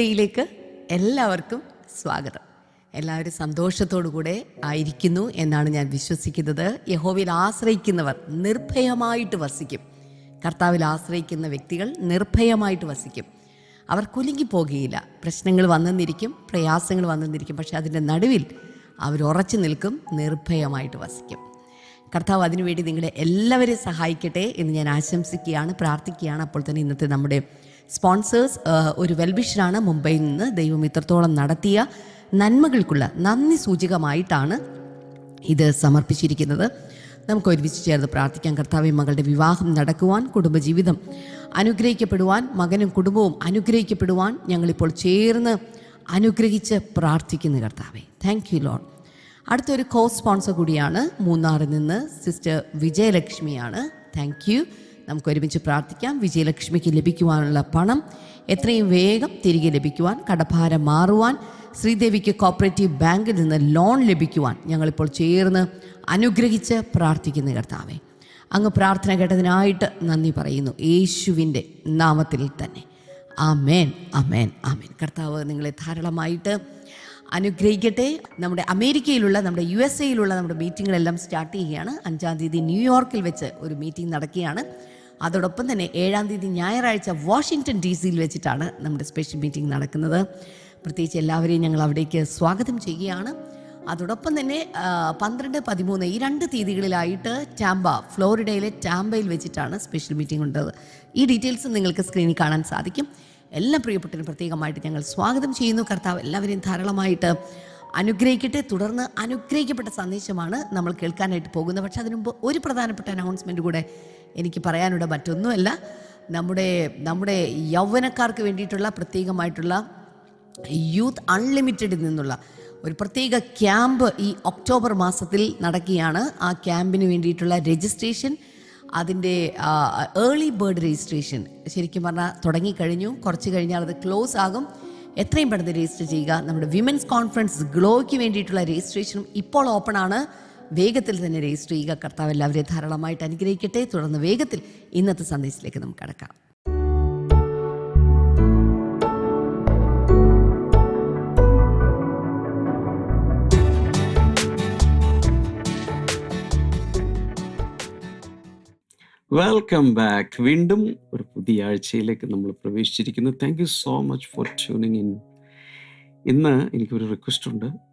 ടുഡേയിലേക്ക് എല്ലാവർക്കും സ്വാഗതം. എല്ലാവരും സന്തോഷത്തോടു കൂടെ ആയിരിക്കുന്നു എന്നാണ് ഞാൻ വിശ്വസിക്കുന്നത്. യഹോവയിൽ ആശ്രയിക്കുന്നവർ നിർഭയമായിട്ട് വസിക്കും. കർത്താവിൽ ആശ്രയിക്കുന്ന വ്യക്തികൾ നിർഭയമായിട്ട് വസിക്കും. അവർ കുലുങ്ങി പോകുകയില്ല പ്രശ്നങ്ങൾ വന്നെന്നിരിക്കും പ്രയാസങ്ങൾ വന്നെന്നിരിക്കും പക്ഷെ അതിന്റെ നടുവിൽ അവർ ഉറച്ചു നിൽക്കും നിർഭയമായിട്ട് വസിക്കും. കർത്താവ് അതിനുവേണ്ടി നിങ്ങളെ എല്ലാവരെയും സഹായിക്കട്ടെ എന്ന് ഞാൻ ആശംസിക്കുകയാണ് പ്രാർത്ഥിക്കുകയാണ്. അപ്പോൾ തന്നെ ഇന്നത്തെ നമ്മുടെ സ്പോൺസേഴ്സ് ഒരു വെൽവിഷനാണ് മുംബൈയിൽ നിന്ന് ദൈവം ഇത്രത്തോളം നടത്തിയ നന്മകൾക്കുള്ള നന്ദി സൂചകമായിട്ടാണ് ഇത് സമർപ്പിച്ചിരിക്കുന്നത്. നമുക്ക് ഒരുമിച്ച് ചേർന്ന് പ്രാർത്ഥിക്കാം. കർത്താവ് മകളുടെ വിവാഹം നടക്കുവാൻ കുടുംബജീവിതം അനുഗ്രഹിക്കപ്പെടുവാൻ മകനും കുടുംബവും അനുഗ്രഹിക്കപ്പെടുവാൻ ഞങ്ങളിപ്പോൾ ചേർന്ന് അനുഗ്രഹിച്ച് പ്രാർത്ഥിക്കുന്നു കർത്താവെ. താങ്ക് യു ലോൺ അടുത്തൊരു കോ സ്പോൺസർ കൂടിയാണ് മൂന്നാറിൽ നിന്ന് സിസ്റ്റർ വിജയലക്ഷ്മിയാണ്. താങ്ക് യു നമുക്ക് ഒരുമിച്ച് പ്രാർത്ഥിക്കാം. വിജയലക്ഷ്മിക്ക് ലഭിക്കുവാനുള്ള പണം എത്രയും വേഗം തിരികെ ലഭിക്കുവാൻ കടഭാരം മാറുവാൻ ശ്രീദേവിക്ക് കോപ്പറേറ്റീവ് ബാങ്കിൽ നിന്ന് ലോൺ ലഭിക്കുവാൻ ഞങ്ങളിപ്പോൾ ചേർന്ന് അനുഗ്രഹിച്ച് പ്രാർത്ഥിക്കുന്ന കർത്താവെ. അങ്ങ് പ്രാർത്ഥന കേട്ടതിനായിട്ട് നന്ദി പറയുന്നു. യേശുവിന്റെ നാമത്തിൽ തന്നെ. ആമേൻ ആമേൻ ആമേൻ. കർത്താവ് നിങ്ങളെ ധാരാളമായിട്ട് അനുഗ്രഹിക്കട്ടെ. നമ്മുടെ അമേരിക്കയിലുള്ള നമ്മുടെ യു എസ് എയിലുള്ള നമ്മുടെ മീറ്റിങ്ങുകളെല്ലാം സ്റ്റാർട്ട് ചെയ്യുകയാണ്. അഞ്ചാം തീയതി ന്യൂയോർക്കിൽ വെച്ച് ഒരു മീറ്റിംഗ് നടക്കുകയാണ്. അതോടൊപ്പം തന്നെ ഏഴാം തീയതി ഞായറാഴ്ച വാഷിങ്ടൺ ഡി സിയിൽ വെച്ചിട്ടാണ് നമ്മുടെ സ്പെഷ്യൽ മീറ്റിംഗ് നടക്കുന്നത്. പ്രത്യേകിച്ച് എല്ലാവരെയും ഞങ്ങൾ അവിടേക്ക് സ്വാഗതം ചെയ്യുകയാണ്. അതോടൊപ്പം തന്നെ പന്ത്രണ്ട് പതിമൂന്ന് ഈ രണ്ട് തീയതികളിലായിട്ട് ടാമ്പ ഫ്ലോറിഡയിലെ ടാമ്പയിൽ വെച്ചിട്ടാണ് സ്പെഷ്യൽ മീറ്റിംഗ് ഉണ്ടത് ഈ ഡീറ്റെയിൽസ് നിങ്ങൾക്ക് സ്ക്രീനിൽ കാണാൻ സാധിക്കും. എല്ലാ പ്രിയപ്പെട്ടവരും പ്രത്യേകമായിട്ട് ഞങ്ങൾ സ്വാഗതം ചെയ്യുന്നു. കർത്താവ് എല്ലാവരെയും ധാരാളമായിട്ട് അനുഗ്രഹിക്കട്ടെ. തുടർന്ന് അനുഗ്രഹിക്കപ്പെട്ട സന്ദേശമാണ് നമ്മൾ കേൾക്കാനായിട്ട് പോകുന്നത്. പക്ഷേ അതിനുമുമ്പ് ഒരു പ്രധാനപ്പെട്ട അനൗൺസ്മെന്റ് കൂടെ എനിക്ക് പറയാനുള്ള മറ്റൊന്നുമല്ല. നമ്മുടെ നമ്മുടെ യൗവനക്കാർക്ക് വേണ്ടിയിട്ടുള്ള പ്രത്യേകമായിട്ടുള്ള യൂത്ത് അൺലിമിറ്റഡിൽ നിന്നുള്ള ഒരു പ്രത്യേക ക്യാമ്പ് ഈ ഒക്ടോബർ മാസത്തിൽ നടക്കുകയാണ്. ആ ക്യാമ്പിന് വേണ്ടിയിട്ടുള്ള രജിസ്ട്രേഷൻ അതിന്റെ ഏർലി ബേർഡ് രജിസ്ട്രേഷൻ ശരിക്കും പറഞ്ഞാൽ തുടങ്ങിക്കഴിഞ്ഞു. കുറച്ച് കഴിഞ്ഞാൽ അത് ക്ലോസ് ആകും. എത്രയും പെട്ടെന്ന് രജിസ്റ്റർ ചെയ്യുക. നമ്മുടെ വിമൻസ് കോൺഫറൻസ് ഗ്ലോയ്ക്ക് വേണ്ടിയിട്ടുള്ള രജിസ്ട്രേഷനും ഇപ്പോൾ ഓപ്പൺ ആണ്. വേഗത്തിൽ തന്നെ ചെയ്യുക. കർത്താവ് എല്ലാവരെയും ധാരാളമായിട്ട് അനുഗ്രഹിക്കട്ടെ. തുടർന്ന് വേഗത്തിൽ ഇന്നത്തെ സന്ദേശത്തിലേക്ക് നമുക്ക് കടക്കാം. വെൽക്കം ബാക്ക് വീണ്ടും ഒരു പുതിയ ആഴ്ചയിലേക്ക് നമ്മൾ പ്രവേശിച്ചിരിക്കുന്നു. Thank you so much for tuning in ഇന്ന് എനിക്കൊരു റിക്വസ്റ്റ് ഉണ്ട്.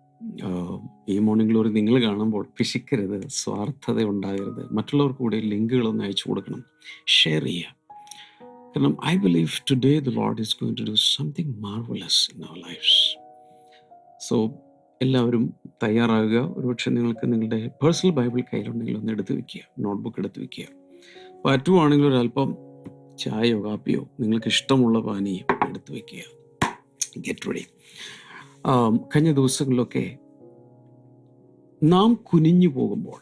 ഈ മോർണിംഗ് ഗ്ലോറി നിങ്ങൾ കാണുമ്പോൾ പിശിക്കരുത് സ്വാർത്ഥത ഉണ്ടാകരുത്. മറ്റുള്ളവർക്ക് കൂടെ ലിങ്കുകളൊന്ന് അയച്ചു കൊടുക്കണം. ഷെയർ ചെയ്യുക. കാരണം I believe today the lord is going to do something marvellous in our lifes so എല്ലാവരും തയ്യാറാകുക. ഒരുപക്ഷെ നിങ്ങൾക്ക് നിങ്ങളുടെ പേഴ്സണൽ ബൈബിൾ കയ്യിലുണ്ടെങ്കിൽ ഒന്ന് എടുത്ത് വെക്കുക. നോട്ട്ബുക്ക് എടുത്ത് വെക്കുക. പറ്റുവാണെങ്കിൽ ഒരല്പം ചായയോ കാപ്പിയോ നിങ്ങൾക്ക് ഇഷ്ടമുള്ള പാനീയം എടുത്ത് വെക്കുക. ഗെറ്റ് റെഡി കഴിഞ്ഞ ദിവസങ്ങളിലൊക്കെ നാം കുനിഞ്ഞു പോകുമ്പോൾ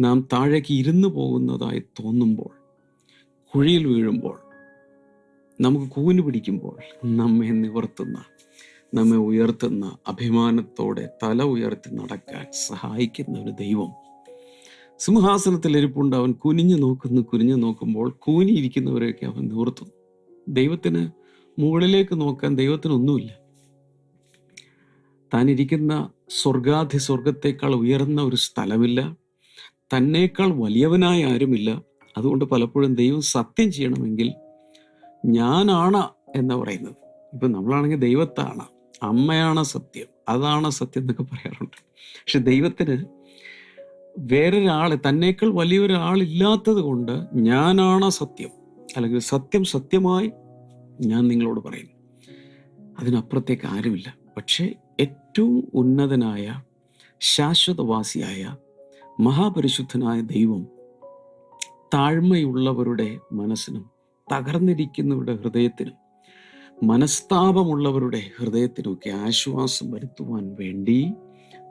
നാം താഴേക്ക് ഇരുന്നു പോകുന്നതായി തോന്നുമ്പോൾ കുഴിയിൽ വീഴുമ്പോൾ നമുക്ക് കൂന് പിടിക്കുമ്പോൾ നമ്മെ നിവർത്തുന്ന നമ്മെ ഉയർത്തുന്ന അഭിമാനത്തോടെ തല ഉയർത്തി നടക്കാൻ സഹായിക്കുന്ന ഒരു ദൈവം. സിംഹാസനത്തിൽ ഇരിപ്പുണ്ട്. അവൻ കുനിഞ്ഞു നോക്കുന്നു. കുനിഞ്ഞു നോക്കുമ്പോൾ കൂനിയിരിക്കുന്നവരെയൊക്കെ അവൻ നിവർത്തുന്നു. ദൈവത്തിന് മുകളിലേക്ക് നോക്കാൻ ദൈവത്തിനൊന്നുമില്ല. താൻ ഇരിക്കുന്ന സ്വർഗാധി സ്വർഗത്തേക്കാൾ ഉയർന്ന ഒരു സ്ഥലമില്ല. തന്നേക്കാൾ വലിയവനായ ആരുമില്ല. അതുകൊണ്ട് പലപ്പോഴും ദൈവം സത്യം ചെയ്യണമെങ്കിൽ ഞാനാണ് എന്ന് പറയുന്നത്. ഇപ്പം നമ്മളാണെങ്കിൽ ദൈവത്താണ്. അമ്മയാണ് സത്യം. അതാണ് സത്യം എന്നൊക്കെ പറയാറുണ്ട്. പക്ഷെ ദൈവത്തിന് വേറൊരാളെ തന്നേക്കാൾ വലിയൊരാളില്ലാത്തത് കൊണ്ട് ഞാനാണ് സത്യം. അല്ലെങ്കിൽ സത്യം സത്യമായി ഞാൻ നിങ്ങളോട് പറയുന്നു. അതിനപ്പുറത്തേക്ക് ആരുമില്ല. പക്ഷേ ഏറ്റവും ഉന്നതനായ ശാശ്വതവാസിയായ മഹാപരിശുദ്ധനായ ദൈവം താഴ്മയുള്ളവരുടെ മനസ്സിനും തകർന്നിരിക്കുന്നവരുടെ ഹൃദയത്തിനും മനസ്താപമുള്ളവരുടെ ഹൃദയത്തിനുമൊക്കെ ആശ്വാസം വരുത്തുവാൻ വേണ്ടി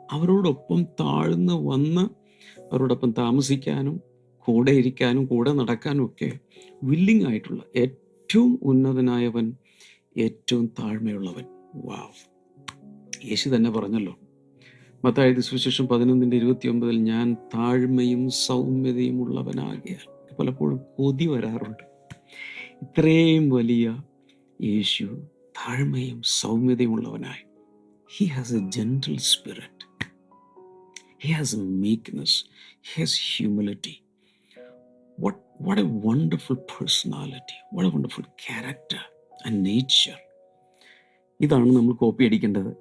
അവരോടൊപ്പം താഴ്ന്ന് വന്ന് അവരോടൊപ്പം താമസിക്കാനും കൂടെ ഇരിക്കാനും കൂടെ നടക്കാനും ഒക്കെ വില്ലിംഗ് ആയിട്ടുള്ള ഏറ്റവും ഉന്നതനായവൻ ഏറ്റവും താഴ്മയുള്ളവൻ. വാവ് യേശു തന്നെ പറഞ്ഞല്ലോ. മത്തായത് സുവിശേഷം പതിനൊന്നിന്റെ ഇരുപത്തി ഒമ്പതിൽ ഞാൻ താഴ്മയും സൗമ്യതയും ഉള്ളവനാകിയാൽ പലപ്പോഴും കൊതി വരാറുണ്ട്. ഇത്രയും വലിയ യേശു താഴ്മയും സൗമ്യതയും ഉള്ളവനായി. He has a gentle spirit he has a meekness he has humility what what a wonderful personality what a wonderful character and nature. ഇതാണ് നമ്മൾ കോപ്പി അടിക്കേണ്ടത്.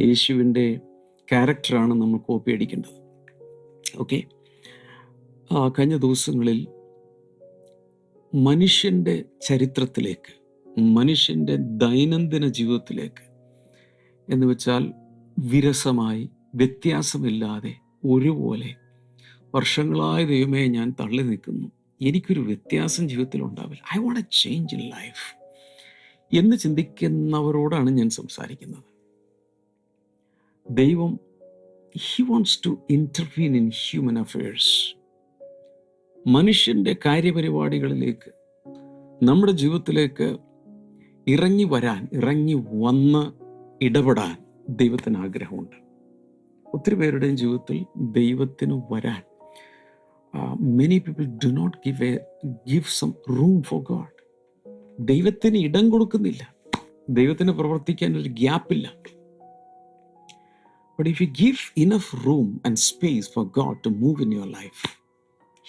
യേശുവിന്റെ ക്യാരക്ടറാണ് നമ്മൾ കോപ്പി അടിക്കേണ്ടത്. ഓക്കെ കഴിഞ്ഞ ദിവസങ്ങളിൽ മനുഷ്യന്റെ ചരിത്രത്തിലേക്ക് മനുഷ്യന്റെ ദൈനംദിന ജീവിതത്തിലേക്ക് എന്ന് വെച്ചാൽ വിരസമായി വ്യത്യാസമില്ലാതെ ഒരുപോലെ വർഷങ്ങളായ ദൈവമേ ഞാൻ തള്ളി നിൽക്കുന്നു എനിക്കൊരു വ്യത്യാസം ജീവിതത്തിൽ ഉണ്ടാവില്ല I want a change in life എന്ന് ചിന്തിക്കുന്നവരോടാണ് ഞാൻ സംസാരിക്കുന്നത്. ദൈവം he wants to intervene in human affairs മനുഷ്യന്റെ കാര്യപരിപാടികളിലേക്ക് നമ്മുടെ ജീവിതത്തിലേക്ക് ഇറങ്ങി വരാൻ ഇറങ്ങി വന്ന് ഇടപെടാൻ ദൈവത്തിന് ആഗ്രഹമുണ്ട്. ഒത്തിരി പേരുടെയും ജീവിതത്തിൽ ദൈവത്തിന് വരാൻ many people do not give a give some room for God ദൈവത്തിന് ഇടം കൊടുക്കുന്നില്ല. ദൈവത്തിന് പ്രവർത്തിക്കാൻ ഒരു ഗ്യാപ്പില്ല. But if you give enough room and space for God to move in your life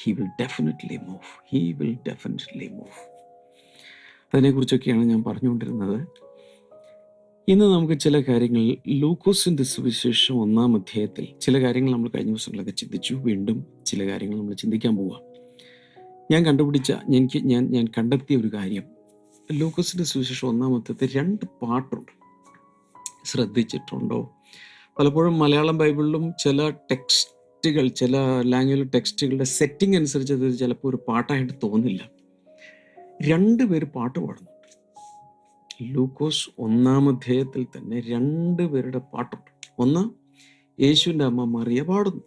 he will definitely move he will definitely move അതിനെക്കുറിച്ചൊക്കെയാണ് ഞാൻ പറഞ്ഞുകൊണ്ടിരുന്നത്. ഇന്ന് നമുക്ക് ചില കാര്യങ്ങൾ ലൂക്കോസിന്റെ സുവിശേഷം ഒന്നാം അധ്യായത്തിൽ ചില കാര്യങ്ങൾ നമ്മൾ കഴിഞ്ഞ ദിവസങ്ങളൊക്കെ ചിന്തിച്ചു. വീണ്ടും ചില കാര്യങ്ങൾ നമ്മൾ ചിന്തിക്കാൻ പോവാം. ഞാൻ കണ്ടുപിടിച്ച എനിക്ക് ഞാൻ ഞാൻ കണ്ടെത്തിയ ഒരു കാര്യം. ലൂക്കോസിന്റെ സുവിശേഷം ഒന്നാമത്തെ രണ്ട് പാട്ടുണ്ട്. ശ്രദ്ധിച്ചിട്ടുണ്ടോ? പലപ്പോഴും മലയാളം ബൈബിളിലും ചില ടെക്സ്റ്റുകൾ ചില ലാംഗ്വേജ് ടെക്സ്റ്റുകളുടെ സെറ്റിംഗ് അനുസരിച്ച് അത് ചിലപ്പോൾ ഒരു പാട്ടായിട്ട് തോന്നില്ല. രണ്ട് പേര് പാട്ട് പാടുന്നു. ലൂക്കോസ് ഒന്നാം അധ്യായത്തിൽ തന്നെ രണ്ട് പേരുടെ പാട്ടുണ്ട്. ഒന്ന് യേശുവിന്റെ അമ്മ മറിയ പാടുന്നു.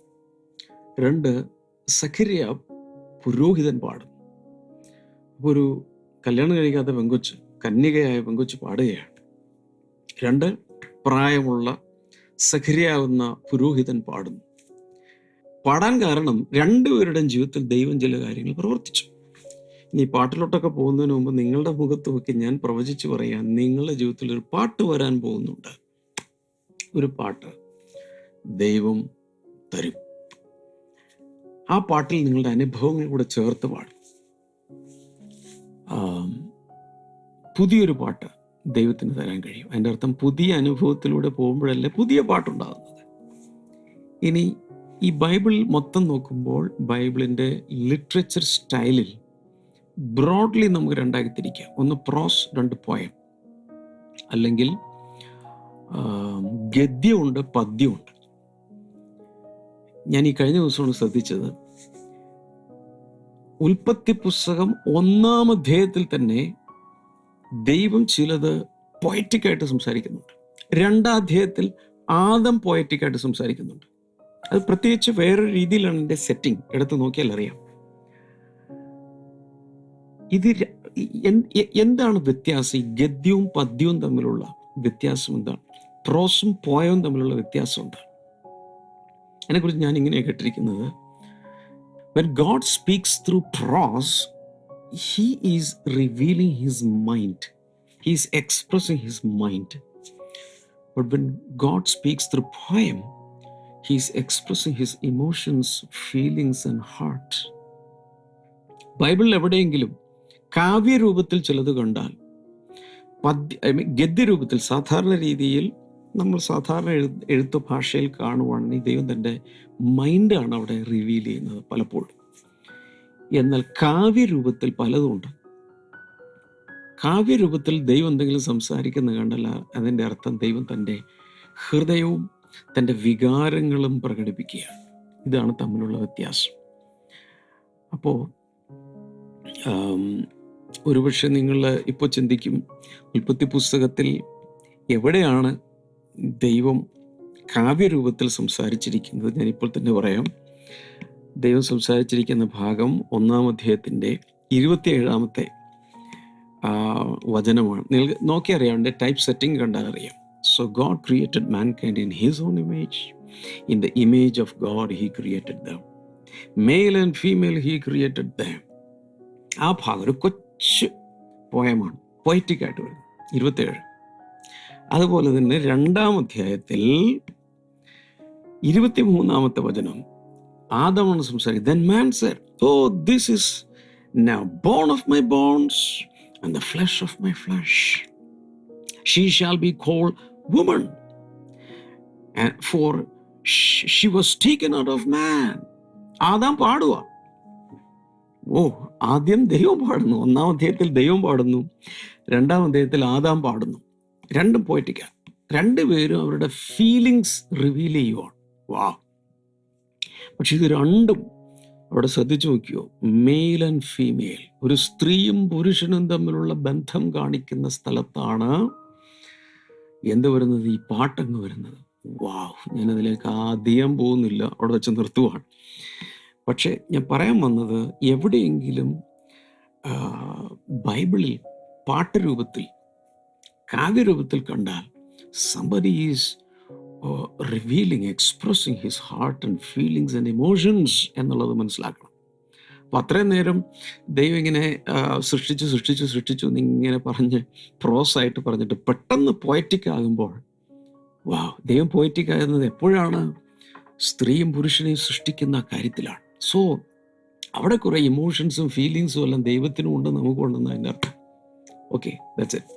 രണ്ട് സഖരിയ പുരോഹിതൻ പാടുന്നു. ഒരു കല്യാണം കഴിക്കാത്ത പെങ്കൊച്ച് കന്യകയായ പെങ്കൊച്ച് പാടുകയാണ്. രണ്ട് പ്രായമുള്ള സഖരിയാവുന്ന പുരോഹിതൻ പാടുന്നു. പാടാൻ കാരണം രണ്ടുപേരുടെയും ജീവിതത്തിൽ ദൈവം ചില കാര്യങ്ങൾ പ്രവർത്തിച്ചു. ഇനി പാട്ടിലോട്ടൊക്കെ പോകുന്നതിന് മുമ്പ് നിങ്ങളുടെ മുഖത്ത് നോക്കി ഞാൻ പ്രവചിച്ചു പറയാം. നിങ്ങളുടെ ജീവിതത്തിൽ ഒരു പാട്ട് വരാൻ പോകുന്നുണ്ട്. ഒരു പാട്ട് ദൈവം തരും. ആ പാട്ടിൽ നിങ്ങളുടെ അനുഭവങ്ങൾ കൂടെ ചേർത്ത് പാടും. പുതിയൊരു പാട്ട് ദൈവത്തിന് തരാൻ കഴിയും. അതിന്റെ അർത്ഥം പുതിയ അനുഭവത്തിലൂടെ പോകുമ്പോഴല്ലേ പുതിയ പാട്ടുണ്ടാകുന്നത്. ഇനി ഈ ബൈബിൾ മൊത്തം നോക്കുമ്പോൾ ബൈബിളിന്റെ ലിറ്ററേച്ചർ സ്റ്റൈലിൽ ബ്രോഡ്ലി നമുക്ക് രണ്ടാക്കി തിരിക്കാം. ഒന്ന് പ്രോസ് രണ്ട് പോയം. അല്ലെങ്കിൽ ഗദ്യമുണ്ട് പദ്യമുണ്ട്. ഞാൻ ഈ കഴിഞ്ഞ ദിവസമാണ് ശ്രദ്ധിച്ചത്. ഉൽപ്പത്തി പുസ്തകം ഒന്നാം അധ്യായത്തിൽ തന്നെ ദൈവം ചിലത് പോയറ്റിക്കായിട്ട് സംസാരിക്കുന്നുണ്ട്. രണ്ടാം അധ്യായത്തിൽ ആദം പോയറ്റിക്കായിട്ട് സംസാരിക്കുന്നുണ്ട്. അത് പ്രത്യേകിച്ച് വേറൊരു രീതിയിലാണ് എന്റെ സെറ്റിംഗ് എടുത്ത് നോക്കിയാൽ അറിയാം. ഇത് എന്താണ് വ്യത്യാസം? ഈ ഗദ്യവും പദ്യവും തമ്മിലുള്ള വ്യത്യാസം എന്താണ്? പ്രോസും പോയവും തമ്മിലുള്ള വ്യത്യാസം എന്താണ്? അതിനെക്കുറിച്ച് ഞാൻ ഇങ്ങനെയാണ് കേട്ടിരിക്കുന്നത്. When God speaks through prose he is revealing his mind he is expressing his mind but when God speaks through poem he is expressing his emotions feelings and heart ബൈബിളിൽ എവിടെയെങ്കിലും കാവ്യരൂപത്തിൽ ചിലത് കണ്ടാൽ പദ്യ I mean, ഗദ്യരൂപത്തിൽ സാധാരണ രീതിയിൽ നമ്മൾ സാധാരണ എഴു എഴുത്ത് ഭാഷയിൽ കാണുവാണെങ്കിൽ ദൈവം തന്റെ മൈൻഡാണ് അവിടെ റിവീൽ ചെയ്യുന്നത് പലപ്പോഴും. എന്നാൽ കാവ്യരൂപത്തിൽ പലതുമുണ്ട് കാവ്യരൂപത്തിൽ ദൈവം എന്തെങ്കിലും സംസാരിക്കുന്ന കണ്ടല്ല അതിന്റെ അർത്ഥം ദൈവം തന്റെ ഹൃദയവും തന്റെ വികാരങ്ങളും പ്രകടിപ്പിക്കുകയാണ്. ഇതാണ് തമ്മിലുള്ള വ്യത്യാസം. അപ്പോൾ ഒരുപക്ഷെ നിങ്ങൾ ഇപ്പോൾ ചിന്തിക്കും ഉൽപ്പത്തി പുസ്തകത്തിൽ എവിടെയാണ് ദൈവം കാവ്യരൂപത്തിൽ സംസാരിച്ചിരിക്കുന്നത് ഞാനിപ്പോൾ തന്നെ പറയാം. ദൈവം സംസാരിച്ചിരിക്കുന്ന ഭാഗം ഒന്നാം അധ്യായത്തിന്റെ ഇരുപത്തിയേഴാമത്തെ വചനമാണ്. നിങ്ങൾ നോക്കി അറിയാം ടൈപ്പ് സെറ്റിംഗ് കണ്ടാൽ അറിയാം. So God created mankind in his own image in the image of God he created them male and female he created them ആ ഭാഗം ഒരു കൊച്ചു പോയമാണ് പൊയറ്റിക്കായിട്ട് വരുന്നത് ഇരുപത്തേഴ് അതുപോലെ തന്നെ രണ്ടാം അധ്യായത്തിൽ ഇരുപത്തിമൂന്നാമത്തെ വചനം. ആദമാണ് സംസാരിക്കുന്നത്. Then man said oh this is now bone of my bones and the flesh of my flesh. She shall be called woman, and for was taken out of man. ആദാം പാടുക ഓ ആദ്യം ദൈവം പാടുന്നു. ഒന്നാം അധ്യായത്തിൽ ദൈവം പാടുന്നു. രണ്ടാം അധ്യായത്തിൽ ആദാം പാടുന്നു. രണ്ടും പോയിട്ടിക്ക രണ്ടുപേരും അവരുടെ ഫീലിങ്സ് റിവീൽ ചെയ്യുവാണ്. വാ പക്ഷെ ഇത് രണ്ടും അവിടെ ശ്രദ്ധിച്ചു നോക്കിയോ? മെയിൽ ആൻഡ് ഫീമെയിൽ ഒരു സ്ത്രീയും പുരുഷനും തമ്മിലുള്ള ബന്ധം കാണിക്കുന്ന സ്ഥലത്താണ് എന്ത് വരുന്നത്? ഈ പാട്ടങ്ങ് വരുന്നത്. വാവ് ഞാനതിലേക്ക് ആദ്യം പോകുന്നില്ല. അവിടെ വെച്ച് നിർത്തുവാണ്. പക്ഷേ ഞാൻ പറയാൻ വന്നത് എവിടെയെങ്കിലും ബൈബിളിൽ പാട്ട് രൂപത്തിൽ കാവ്യരൂപത്തിൽ കണ്ടാൽ somebody is revealing expressing his heart and feelings and emotions എന്നുള്ളത് മനസ്സിലാക്കണം. അപ്പം അത്രയും നേരം ദൈവം ഇങ്ങനെ സൃഷ്ടിച്ച് സൃഷ്ടിച്ചു സൃഷ്ടിച്ചു എന്നിങ്ങനെ പറഞ്ഞ് പ്രോസ് ആയിട്ട് പറഞ്ഞിട്ട് പെട്ടെന്ന് പോയറ്റിക് ആകുമ്പോൾ വാ ദൈവം പോയറ്റിക് ആകുന്നത് എപ്പോഴാണ്? സ്ത്രീയും പുരുഷനെയും സൃഷ്ടിക്കുന്ന കാര്യത്തിലാണ്. സോ അവിടെ കുറേ ഇമോഷൻസും ഫീലിങ്സും എല്ലാം ദൈവത്തിനും ഉണ്ട് നമുക്കും ഉണ്ടെന്ന് അതിന്റെ അർത്ഥം. ഓക്കെ ദാറ്റ്സ് ഇറ്റ്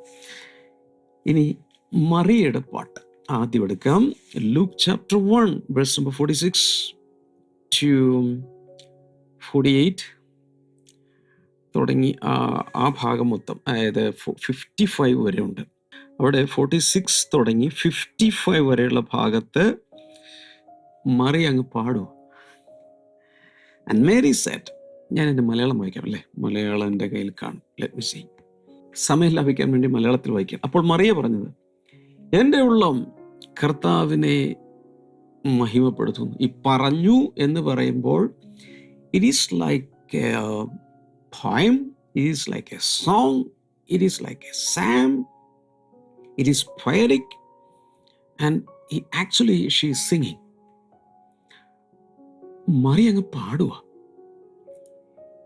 ഇനി മറിയുടെ പാട്ട്. ആദ്യം എടുക്കാം. Luke chapter one verse number forty six to forty eight തുടങ്ങി ആ ഭാഗം മൊത്തം അതായത് ഫിഫ്റ്റി ഫൈവ് വരെ ഉണ്ട് അവിടെ ഫോർട്ടി സിക്സ് തുടങ്ങി ഫിഫ്റ്റി ഫൈവ് വരെയുള്ള ഭാഗത്ത് മറി അങ്ങ് പാടൂ ആൻഡ് മേരി സെറ്റ് ഞാൻ എന്റെ മലയാളം വായിക്കാം അല്ലേ? മലയാളം എന്റെ കയ്യിൽ കാണും. ലെറ്റ് മി സീ സമയം ലാഭിക്കാൻ വേണ്ടി മലയാളത്തിൽ വായിക്കാം. അപ്പോൾ മറിയ പറഞ്ഞത് എന്റെ ഉള്ളം കർത്താവിനെ മഹിമപ്പെടുത്തുന്നു. ഈ പറഞ്ഞു എന്ന് പറയുമ്പോൾ it is like a poem, it is like a song it is like a psalm it is lyric and ഈ ആക്ച്വലി ഷീ സിംഗിങ്. മറി അങ്ങ് പാടുക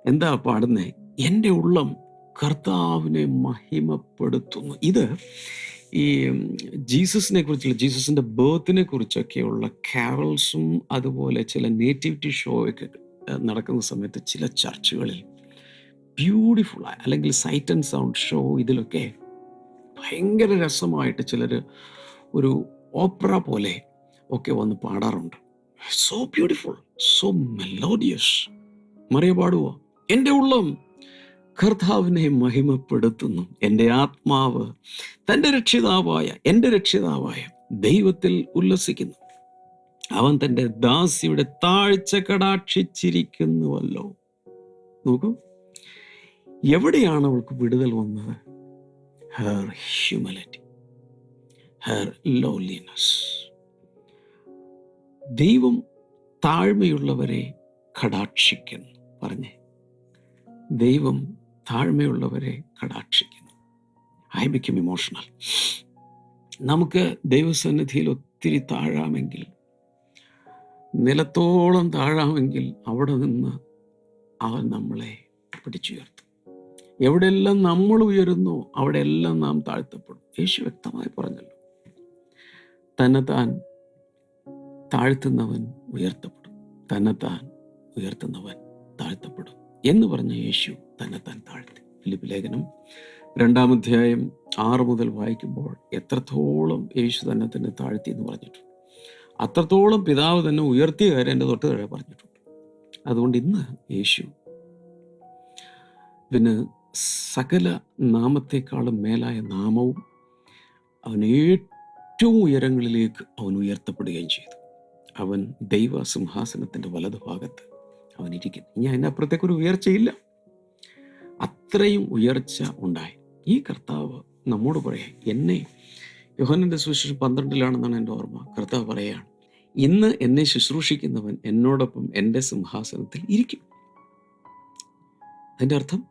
എന്താ പാടുന്നേ? എന്റെ ഉള്ളം കർത്താവിനെ മഹിമപ്പെടുത്തുന്നു. ഇത് ഈ ജീസസിനെ കുറിച്ചുള്ള ജീസസിന്റെ ബേർത്തിനെ കുറിച്ചൊക്കെയുള്ള കാവൽസും അതുപോലെ ചില നേറ്റിവിറ്റി ഷോ ഒക്കെ നടക്കുന്ന സമയത്ത് ചില ചർച്ചുകളിൽ ബ്യൂട്ടിഫുൾ അല്ലെങ്കിൽ സൈറ്റ് ആൻഡ് സൗണ്ട് ഷോ ഇതിലൊക്കെ ഭയങ്കര രസമായിട്ട് ചിലർ ഒരു ഓപ്പറ പോലെ ഒക്കെ വന്ന് പാടാറുണ്ട്. സോ ബ്യൂട്ടിഫുൾ സോ മെലോഡിയസ് മറിയ പാടുവോ? എന്റെ ഉള്ളം. കർത്താവിനെ മഹിമപ്പെടുത്തുന്നു. എന്റെ ആത്മാവ് തന്റെ രക്ഷിതാവായ എന്റെ രക്ഷിതാവായ ദൈവത്തിൽ ഉല്ലസിക്കുന്നു. അവൻ തന്റെ ദാസിയുടെ താഴ്ച കടാക്ഷിച്ചിരിക്കുന്നുവല്ലോ. നോക്കൂ. എവിടെയാണ് അവൾക്ക് വിടുതൽ വന്നത്? ഹെർ ഹ്യൂമലിറ്റി ഹെർ ലോലിനസ് ദൈവം താഴ്മയുള്ളവരെ കടാക്ഷിക്കുന്നു. പറഞ്ഞേ. ദൈവം താഴ്മയുള്ളവരെ കടാക്ഷിക്കുന്നു. ഐ ബിക്കം ഇമോഷണൽ നമുക്ക് ദൈവസന്നിധിയിൽ ഒത്തിരി താഴാമെങ്കിൽ നിലത്തോളം താഴാമെങ്കിൽ അവിടെ നിന്ന് അവൻ നമ്മളെ പിടിച്ചുയർത്തും. എവിടെയെല്ലാം നമ്മൾ ഉയരുന്നു അവിടെയെല്ലാം നാം താഴ്ത്തപ്പെടും. യേശു വ്യക്തമായി പറഞ്ഞല്ലോ തന്നെത്താൻ താഴ്ത്തുന്നവൻ ഉയർത്തപ്പെടും. തന്നെത്താൻ ഉയർത്തുന്നവൻ താഴ്ത്തപ്പെടും എന്ന് പറഞ്ഞ യേശു തന്നെത്താൻ താഴ്ത്തി. ഫിലിപ്പ് ലേഖനം രണ്ടാമധ്യായം ആറ് മുതൽ വായിക്കുമ്പോൾ എത്രത്തോളം യേശു തന്നെ തന്നെ താഴ്ത്തി എന്ന് പറഞ്ഞിട്ടുണ്ട്. അത്രത്തോളം പിതാവ് തന്നെ ഉയർത്തിയ കാര്യം എന്റെ തൊട്ട് താഴെ പറഞ്ഞിട്ടുണ്ട്. അതുകൊണ്ട് ഇന്ന് യേശു പിന്നെ സകല നാമത്തെക്കാളും മേലായ നാമവും അവൻ ഏറ്റവും ഉയരങ്ങളിലേക്ക് അവൻ ഉയർത്തപ്പെടുകയും ചെയ്തു. അവൻ ദൈവ സിംഹാസനത്തിന്റെ വലതുഭാഗത്ത് അവൻ ഇരിക്കുന്നു. ഇനി അതിനപ്പുറത്തേക്കൊരു ഉയർച്ചയില്ല. അത്രയും ഉയർച്ച ഉണ്ടായി. ഈ കർത്താവ് നമ്മോട് പറയാം എന്നെ യോഹനന്റെ സുവിശേഷം പന്ത്രണ്ടിലാണെന്നാണ് എന്റെ ഓർമ്മ. കർത്താവ് പറയുകയാണ് ഇന്ന് എന്നെ ശുശ്രൂഷിക്കുന്നവൻ എന്നോടൊപ്പം എന്റെ സിംഹാസനത്തിൽ ഇരിക്കും. അതിന്റെ അർത്ഥം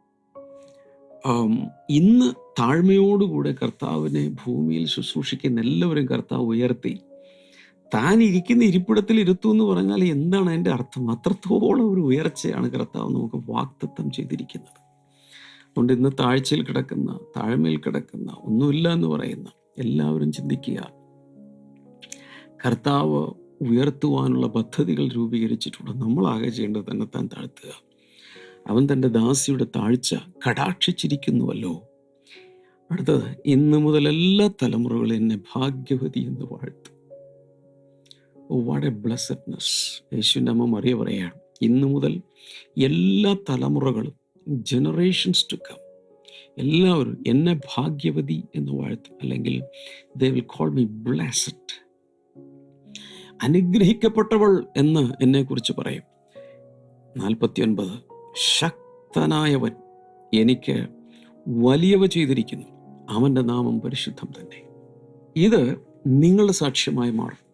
ഇന്ന് താഴ്മയോടുകൂടെ കർത്താവിനെ ഭൂമിയിൽ ശുശ്രൂഷിക്കുന്ന എല്ലാവരും കർത്താവ് ഉയർത്തി. താൻ ഇരിക്കുന്ന ഇരിപ്പിടത്തിൽ ഇരുത്തു എന്ന് പറഞ്ഞാൽ എന്താണ് അതിന്റെ അർത്ഥം? അത്രത്തോളം ഒരു ഉയർച്ചയാണ് കർത്താവ് നമുക്ക് വാക്തത്വം ചെയ്തിരിക്കുന്നത്. അതുകൊണ്ട് ഇന്ന് താഴ്ചയിൽ കിടക്കുന്ന താഴ്മയിൽ കിടക്കുന്ന ഒന്നുമില്ല എന്ന് പറയുന്ന എല്ലാവരും ചിന്തിക്കുക. കർത്താവ് ഉയർത്തുവാനുള്ള പദ്ധതികൾ രൂപീകരിച്ചിട്ടുണ്ട്. നമ്മളാകെ ചെയ്യേണ്ടത് തന്നെ താൻ താഴ്ത്തുക. അവൻ തന്റെ ദാസിയുടെ താഴ്ച കടാക്ഷിച്ചിരിക്കുന്നുവല്ലോ. അടുത്തത് ഇന്ന് മുതൽ എല്ലാ തലമുറകളും എന്നെ ഭാഗ്യവതി എന്ന് വാഴ്ത്തും. ഓ വാട്ട് എ ബ്ലസ്സഡ്നെസ് യേശുവിന്റെ അമ്മ മറിയ പറയുകയാണ് ഇന്ന് മുതൽ എല്ലാ തലമുറകളും ജനറേഷൻസ് ടു കം എല്ലാവരും എന്നെ ഭാഗ്യവതി എന്ന് വാഴ്ത്തും. അല്ലെങ്കിൽ they will call me blessed അനുഗ്രഹിക്കപ്പെട്ടവൾ എന്ന് എന്നെക്കുറിച്ച് പറയും. നാൽപ്പത്തി ഒൻപത് ശക്തനായവൻ എനിക്ക് വലിയവ ചെയ്തിരിക്കുന്നു. അവന്റെ നാമം പരിശുദ്ധം തന്നെ. ഇത് നിങ്ങളുടെ സാക്ഷ്യമായി മാറും.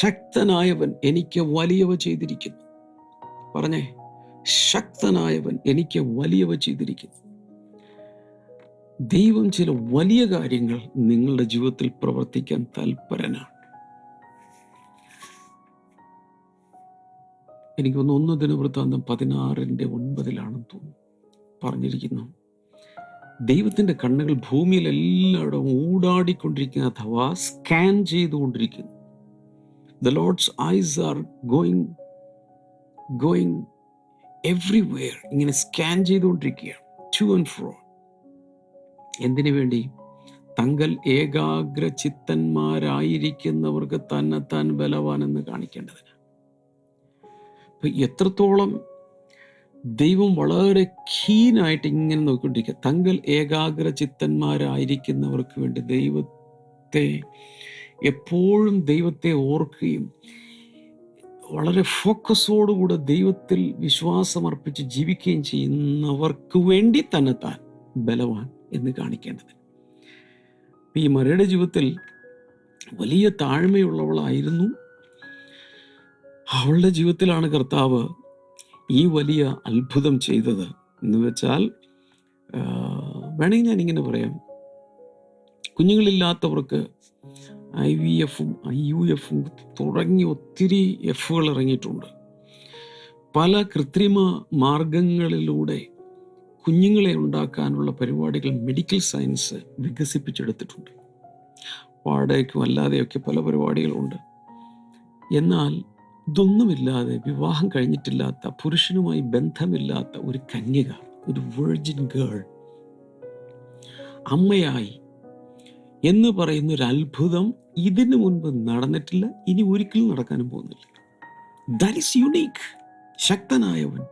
ശക്തനായവൻ എനിക്ക് വലിയവ ചെയ്തിരിക്കുന്നു. പറഞ്ഞേ? ശക്തനായവൻ എനിക്ക് വലിയവ ചെയ്തിരിക്കുന്നു. ദൈവം ചില വലിയ കാര്യങ്ങൾ നിങ്ങളുടെ ജീവിതത്തിൽ പ്രവർത്തിക്കാൻ തൽപരനാണ്. എനിക്കൊന്ന് ഒന്ന് ദിനവൃത്താന്തം പതിനാറിന്റെ ഒൻപതിലാണെന്ന് തോന്നുന്നു. പറഞ്ഞിരിക്കുന്നു. ദൈവത്തിന്റെ കണ്ണുകൾ ഭൂമിയിൽ എല്ലായിടവും ഊടാടിക്കൊണ്ടിരിക്കുന്ന അഥവാ സ്കാൻ ചെയ്തുകൊണ്ടിരിക്കുന്നു. The lord's eyes are going going everywhere ഇങ്ങനെ സ്കാൻ ചെയ്തുകൊണ്ടിരിക്കുകയാണ് ടു ആൻഡ് ഫ്രോ എന്തിനു വേണ്ടി? തങ്കൽ ഏകാഗ്ര ചിത്തന്മാരായിരിക്കുന്നവർക്ക് തന്നെത്താൻ ബലവാനെന്ന് കാണിക്കേണ്ടതിന്. അപ്പൊ എത്രത്തോളം ദൈവം വളരെ കീനായിട്ട് ഇങ്ങനെ നോക്കിക്കൊണ്ടിരിക്കുക. തങ്കൽ ഏകാഗ്ര ചിത്തന്മാരായിരിക്കുന്നവർക്ക് വേണ്ടി ദൈവത്തെ എപ്പോഴും ദൈവത്തെ ഓർക്കുകയും വളരെ ഫോക്കസോടുകൂടെ ദൈവത്തിൽ വിശ്വാസമർപ്പിച്ച് ജീവിക്കുകയും ചെയ്യുന്നവർക്ക് വേണ്ടി തന്നെ താൻ ബലവാൻ എന്ന് കാണിക്കേണ്ടത് ഈ മരയുടെ ജീവിതത്തിൽ വലിയ താഴ്മയുള്ളവളായിരുന്നു. അവളുടെ ജീവിതത്തിലാണ് കർത്താവ് ഈ വലിയ അത്ഭുതം ചെയ്തത് എന്ന് വെച്ചാൽ വേണമെങ്കിൽ ഞാനിങ്ങനെ പറയാം. കുഞ്ഞുങ്ങളില്ലാത്തവർക്ക് ഐ വി എഫും ഐ യു എഫും തുടങ്ങി ഒത്തിരി എഫുകൾ ഇറങ്ങിയിട്ടുണ്ട്. പല കൃത്രിമ മാർഗങ്ങളിലൂടെ കുഞ്ഞുങ്ങളെ ഉണ്ടാക്കാനുള്ള പരിപാടികൾ മെഡിക്കൽ സയൻസ് വികസിപ്പിച്ചെടുത്തിട്ടുണ്ട്. വാടകയ്ക്കും അല്ലാതെയൊക്കെ പല പരിപാടികളുണ്ട്. എന്നാൽ ഇതൊന്നുമില്ലാതെ വിവാഹം കഴിഞ്ഞിട്ടില്ലാത്ത പുരുഷനുമായി ബന്ധമില്ലാത്ത ഒരു കന്യക ഒരു വെർജിൻ ഗേൾ അമ്മയായി എന്ന് പറയുന്ന ഒരു അത്ഭുതം ഇതിനു മുൻപ് നടന്നിട്ടില്ല ഇനി ഒരിക്കലും നടക്കാനും പോകുന്നില്ല. ദാറ്റ് ഇസ് യുണീക്ക് ശക്തനായവൻ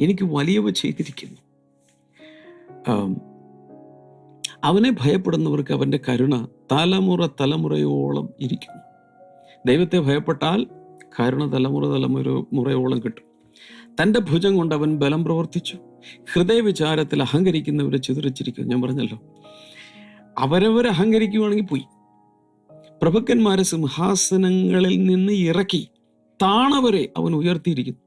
എനിക്ക് വലിയവ ചെയ്തിരിക്കുന്നു. അവനെ ഭയപ്പെടുന്നവർക്ക് അവന്റെ കരുണ തലമുറ തലമുറയോളം ഇരിക്കുന്നു. ദൈവത്തെ ഭയപ്പെട്ടാൽ കരുണ തലമുറ തലമുറ മുറയോളം കിട്ടും. തന്റെ ഭുജം കൊണ്ട് അവൻ ബലം പ്രവർത്തിച്ചു. ഹൃദയവിചാരത്തിൽ അഹങ്കരിക്കുന്നവരെ ചിതറിച്ചിരിക്കുന്നു. ഞാൻ പറഞ്ഞല്ലോ അവരവർ അഹങ്കരിക്കുവാണെങ്കിൽ പോയി. പ്രഭുക്കന്മാരെ സിംഹാസനങ്ങളിൽ നിന്ന് ഇറക്കി താണവരെ അവൻ ഉയർത്തിയിരിക്കുന്നു.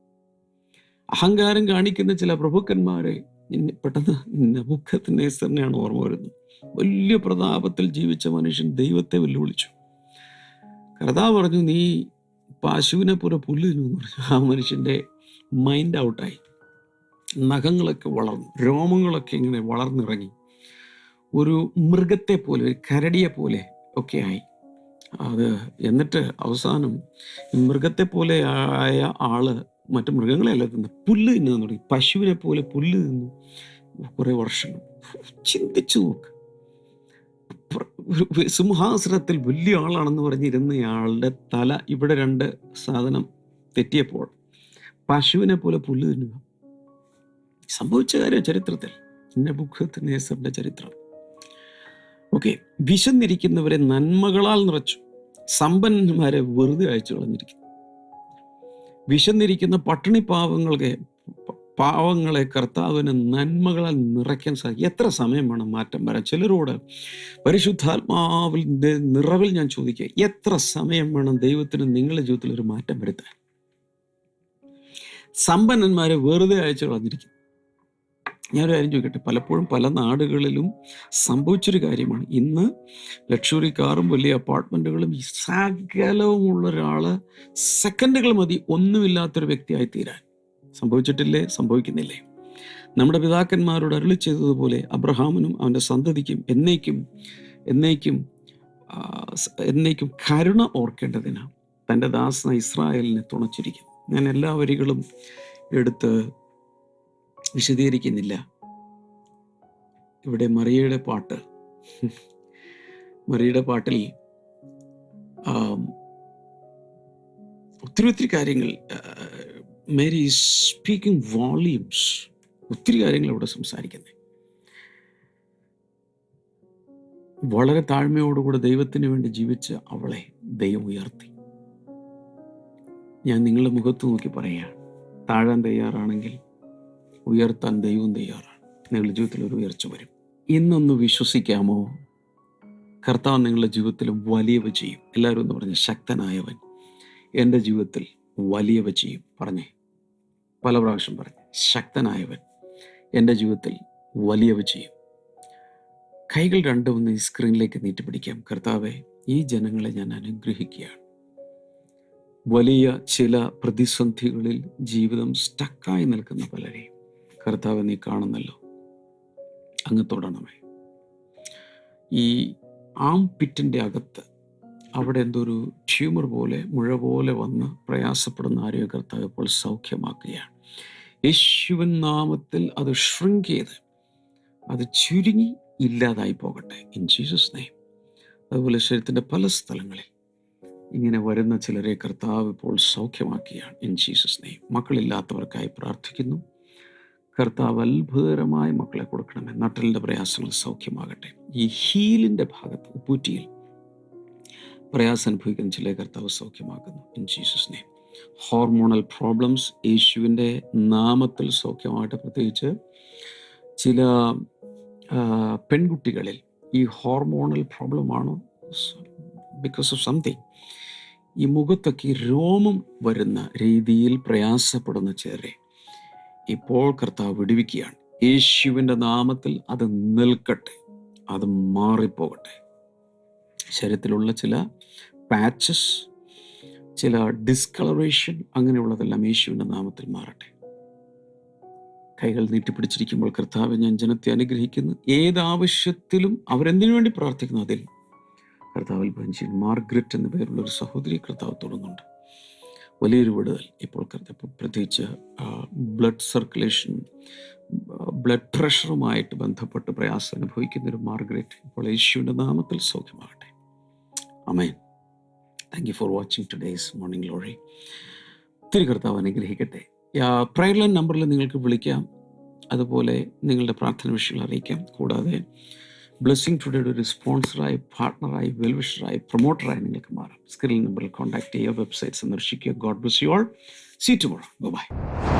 അഹങ്കാരം കാണിക്കുന്ന ചില പ്രഭുക്കന്മാരെ പെട്ടെന്ന് നബുക്കത്തിനേസറിനെയാണ് ഓർമ്മ വരുന്നത്. വലിയ പ്രതാപത്തിൽ ജീവിച്ച മനുഷ്യൻ ദൈവത്തെ വെല്ലുവിളിച്ചു. കർത്താവ് പറഞ്ഞു നീ പശുവിനെ പോലെ പുല്ല് തിന്നു" പറഞ്ഞു. ആ മനുഷ്യന്റെ മൈൻഡ് ഔട്ടായി നഖങ്ങളൊക്കെ വളർന്നു. രോമങ്ങളൊക്കെ ഇങ്ങനെ വളർന്നിറങ്ങി. ഒരു മൃഗത്തെ പോലെ ഒരു കരടിയെ പോലെ ഒക്കെ ആയി. അത് എന്നിട്ട് അവസാനം മൃഗത്തെ പോലെ ആയ ആൾ മറ്റു മൃഗങ്ങളെയല്ല തിന്ന് പുല്ല് തിന്നു തുടങ്ങി. പശുവിനെ പോലെ പുല്ല് തിന്നു. കുറെ വർഷങ്ങൾ. ചിന്തിച്ചു നോക്ക്. സിംഹാസനത്തിൽ വലിയ ആളാണെന്ന് പറഞ്ഞിരുന്നയാളുടെ തല ഇവിടെ രണ്ട് സാധനം തെറ്റിയപ്പോൾ പശുവിനെ പോലെ പുല്ല് തിന്നുക. സംഭവിച്ച കാര്യം ചരിത്രത്തിൽ. നെബുഖദ്നേസറിന്റെ ചരിത്രം. ഓക്കെ. വിശന്നിരിക്കുന്നവരെ നന്മകളാൽ നിറച്ചു. സമ്പന്നന്മാരെ വെറുതെ അയച്ചു കളഞ്ഞിരിക്കുന്നു. വിശന്നിരിക്കുന്ന പട്ടിണി പാവങ്ങളെ പാവങ്ങളെ കർത്താവിന് നന്മകളാൽ നിറയ്ക്കാൻ സാധിക്കും എത്ര സമയം വേണം മാറ്റം വരാൻ? ചിലരോട് പരിശുദ്ധാത്മാവിന്റെ നിറവിൽ ഞാൻ ചോദിക്കുക എത്ര സമയം വേണം ദൈവത്തിന് നിങ്ങളുടെ ജീവിതത്തിൽ ഒരു മാറ്റം വരുത്താൻ? സമ്പന്നന്മാരെ വെറുതെ അയച്ചു കളഞ്ഞിരിക്കുന്നു. ഞാനൊരു കാര്യം ചോദിക്കട്ടെ? പലപ്പോഴും പല നാടുകളിലും സംഭവിച്ചൊരു കാര്യമാണ്. ഇന്ന് ലക്ഷറി കാറും വലിയ അപ്പാർട്ട്മെന്റുകളും ഈ സകലവുമുള്ള ഒരാൾ സെക്കൻഡുകൾ മതി. ഒന്നുമില്ലാത്തൊരു വ്യക്തിയായി തീരാൻ സംഭവിച്ചിട്ടില്ലേ? സംഭവിക്കുന്നില്ലേ? നമ്മുടെ പിതാക്കന്മാരോട് അരുളി ചെയ്തതുപോലെ അബ്രഹാമിനും അവന്റെ സന്തതിക്കും എന്നേക്കും എന്നേക്കും എന്നേക്കും കരുണ ഓർക്കേണ്ടതിനാണ്. തന്റെ ദാസന ഇസ്രായേലിനെ തുണച്ചിരിക്കും ഞാൻ എല്ലാ വരികളും എടുത്ത് വിശദീകരിക്കുന്നില്ല. ഇവിടെ മറിയയുടെ പാട്ട്. മറിയയുടെ പാട്ടിൽ ഒത്തിരി ഒത്തിരി കാര്യങ്ങൾ മേരി സ്പീക്കിംഗ് വോളിയൂംസ്. ഒത്തിരി കാര്യങ്ങൾ ഇവിടെ സംസാരിക്കുന്നത് വളരെ താഴ്മയോടുകൂടെ ദൈവത്തിന് വേണ്ടി ജീവിച്ച അവളെ ദൈവം ഉയർത്തി. ഞാൻ നിങ്ങളുടെ മുഖത്ത് നോക്കി പറയുക താഴാൻ തയ്യാറാണെങ്കിൽ ഉയർത്താൻ ദൈവം തയ്യാറാണ്. നിങ്ങളുടെ ജീവിതത്തിൽ ഒരു ഉയർച്ച വരും. ഇന്നൊന്ന് വിശ്വസിക്കാമോ? കർത്താവ് നിങ്ങളുടെ ജീവിതത്തിൽ വലിയവ ചെയ്യും. എല്ലാവരും എന്ന് പറഞ്ഞ ശക്തനായവൻ. എന്റെ ജീവിതത്തിൽ വലിയവ ചെയ്യും. പറഞ്ഞേ. പല പ്രാവശ്യം പറഞ്ഞു ശക്തനായവൻ. എന്റെ ജീവിതത്തിൽ വലിയവ ചെയ്യും. കൈകൾ രണ്ടും ഒന്ന് ഈ സ്ക്രീനിലേക്ക് നീട്ടിപ്പിടിക്കാം. കർത്താവെ ഈ ജനങ്ങളെ ഞാൻ അനുഗ്രഹിക്കുകയാണ്. വലിയ ചില പ്രതിസന്ധികളിൽ ജീവിതം സ്റ്റക്കായി നിൽക്കുന്ന പലരെയും. കർത്താവ് നീ കാണുന്നല്ലോ. അങ്ങ് തൊടണമേ. ഈ ആം പിറ്റിന്റെ അകത്ത് അവിടെ എന്തൊരു ട്യൂമർ പോലെ മുഴ പോലെ വന്ന് പ്രയാസപ്പെടുന്ന ആരോഗ്യ കർത്താവ് ഇപ്പോൾ സൗഖ്യമാക്കുകയാണ്. യേശുവൻ നാമത്തിൽ അത് ഷ്രിങ്ക് ചെയ്ത് അത് ചുരുങ്ങി ഇല്ലാതായി പോകട്ടെ. ഇൻ ജീസസ് നെയ്മ് അതുപോലെ ശരീരത്തിന്റെ പല സ്ഥലങ്ങളിൽ ഇങ്ങനെ വരുന്ന ചിലരെ കർത്താവ് ഇപ്പോൾ സൗഖ്യമാക്കുകയാണ്. ഇൻ ജീസസ് നെയ്മ് മക്കളില്ലാത്തവർക്കായി പ്രാർത്ഥിക്കുന്നു. കർത്താവ് അത്ഭുതകരമായ മക്കളെ കൊടുക്കണമേ. നട്ടലിന്റെ പ്രയാസങ്ങൾ സൗഖ്യമാകട്ടെ. ഈ ഹീലിന്റെ ഭാഗത്ത് ഉപ്പൂറ്റിയിൽ പ്രയാസം അനുഭവിക്കുന്ന ചില കർത്താവ് സൗഖ്യമാക്കുന്നു. In Jesus name hormonal problems യേശുവിന്റെ നാമത്തിൽ സൗഖ്യമാകട്ടെ. പ്രത്യേകിച്ച് ചില പെൺകുട്ടികളിൽ ഈ ഹോർമോണൽ പ്രോബ്ലമാണ് ബിക്കോസ് ഓഫ് സംതിങ് ഈ മുഖത്തൊക്കെ രോമം വരുന്ന രീതിയിൽ പ്രയാസപ്പെടുന്ന ചിലരെ ഇപ്പോൾ കർത്താവ് വിടുവിക്കുകയാണ്. യേശുവിന്റെ നാമത്തിൽ അത് നിൽക്കട്ടെ. അത് മാറിപ്പോകട്ടെ. ശരീരത്തിലുള്ള ചില പാച്ചസ് ചില ഡിസ്കളറേഷൻ അങ്ങനെയുള്ളതെല്ലാം യേശുവിന്റെ നാമത്തിൽ മാറട്ടെ. കൈകൾ നീട്ടിപ്പിടിച്ചിരിക്കുമ്പോൾ കർത്താവ് ഞാൻ ജനത്തെ അനുഗ്രഹിക്കുന്നു. ഏത് ആവശ്യത്തിലും അവരെന്തിനു വേണ്ടി പ്രാർത്ഥിക്കുന്നു? അതിൽ കർത്താവിൽ ബഞ്ചിൻ മാർഗ്രറ്റ് എന്ന പേരുള്ള ഒരു സഹോദരി കർത്താവ് തുടർന്നുണ്ട് വലിയൊരു വിടുതൽ ഇപ്പോൾ പ്രത്യേകിച്ച് ബ്ലഡ് സർക്കുലേഷൻ ബ്ലഡ് പ്രഷറുമായിട്ട് ബന്ധപ്പെട്ട് പ്രയാസം അനുഭവിക്കുന്ന ഒരു മാർഗ്രേറ്റ് ഇപ്പോൾ യേശുവിന്റെ നാമത്തിൽ സൗഖ്യമാകട്ടെ. Amen thank you for watching today's morning glory ഒത്തിരി കർത്താവ് അനുഗ്രഹിക്കട്ടെ പ്രയർ ലൈൻ നമ്പറിൽ നിങ്ങൾക്ക് വിളിക്കാം. അതുപോലെ നിങ്ങളുടെ പ്രാർത്ഥന വിഷയങ്ങൾ അറിയിക്കാം. കൂടാതെ ബ്ലെസ്സിങ് ടുഡേയുടെ ഒരു സ്പോൺസറായി പാർട്ട്ണറായി വെൽവിഷറായി പ്രൊമോട്ടറായി നിങ്ങൾക്ക് മാറാം. സ്ക്രീൻ നമ്പറിൽ കോൺടാക്ട് ചെയ്യുക വെബ്സൈറ്റ് സന്ദർശിക്കുക. God bless you all seat by